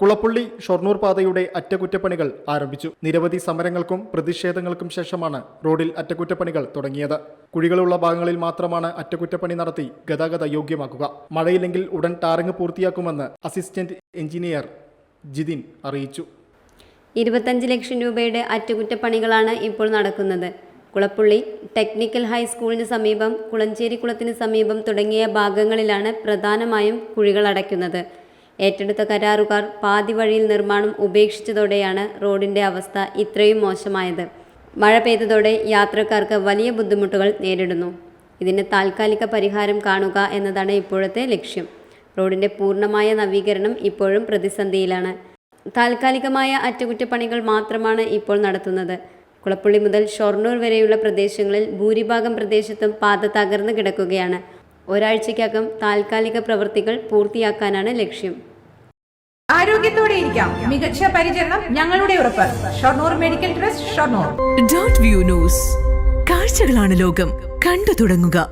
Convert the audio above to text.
കുളപ്പുള്ളി ഷൊർണൂർ പാതയുടെ അറ്റകുറ്റപ്പണികൾ ആരംഭിച്ചു. നിരവധി സമരങ്ങൾക്കും പ്രതിഷേധങ്ങൾക്കും ശേഷമാണ് റോഡിൽ അറ്റകുറ്റപ്പണികൾ തുടങ്ങിയത്. കുഴികളുള്ള ഭാഗങ്ങളിൽ മാത്രമാണ് അറ്റകുറ്റപ്പണി നടത്തി ഗതാഗത യോഗ്യമാക്കുക. മഴയില്ലെങ്കിൽ ഉടൻ ടാറിങ് പൂർത്തിയാക്കുമെന്ന് അസിസ്റ്റന്റ് എഞ്ചിനീയർ ജിതിൻ അറിയിച്ചു. ഇരുപത്തഞ്ച് ലക്ഷം രൂപയുടെ അറ്റകുറ്റപ്പണികളാണ് ഇപ്പോൾ നടക്കുന്നത്. കുളപ്പുള്ളി ടെക്നിക്കൽ ഹൈസ്കൂളിന് സമീപം കുളഞ്ചേരി കുളത്തിന് സമീപം തുടങ്ങിയ ഭാഗങ്ങളിലാണ് പ്രധാനമായും കുഴികൾ അടയ്ക്കുന്നത്. ഏറ്റെടുത്ത കരാറുകാർ പാതി വഴിയിൽ നിർമ്മാണം ഉപേക്ഷിച്ചതോടെയാണ് റോഡിന്റെ അവസ്ഥ ഇത്രയും മോശമായത്. മഴ പെയ്തതോടെ യാത്രക്കാർക്ക് വലിയ ബുദ്ധിമുട്ടുകൾ നേരിടുന്നു. ഇതിന് താൽക്കാലിക പരിഹാരം കാണുക എന്നതാണ് ഇപ്പോഴത്തെ ലക്ഷ്യം. റോഡിന്റെ പൂർണമായ നവീകരണം ഇപ്പോഴും പ്രതിസന്ധിയിലാണ്. താൽക്കാലികമായ അറ്റകുറ്റപ്പണികൾ മാത്രമാണ് ഇപ്പോൾ നടത്തുന്നത്. കുളപ്പുള്ളി മുതൽ ഷൊർണൂർ വരെയുള്ള പ്രദേശങ്ങളിൽ ഭൂരിഭാഗം പ്രദേശത്തും പാത തകർന്നു കിടക്കുകയാണ്. ഒരാഴ്ചയ്ക്കകം താൽക്കാലിക പ്രവൃത്തികൾ പൂർത്തിയാക്കാനാണ് ലക്ഷ്യം. ആരോഗ്യത്തോടെ ഇരിക്കാം. മികച്ച പരിചരണം ഞങ്ങളുടെ ഉറപ്പ്. Shoranur medical trust Shoranur. Dot view news കാഴ്ചകളാണ് ലോകം. കണ്ടു തുടങ്ങുക.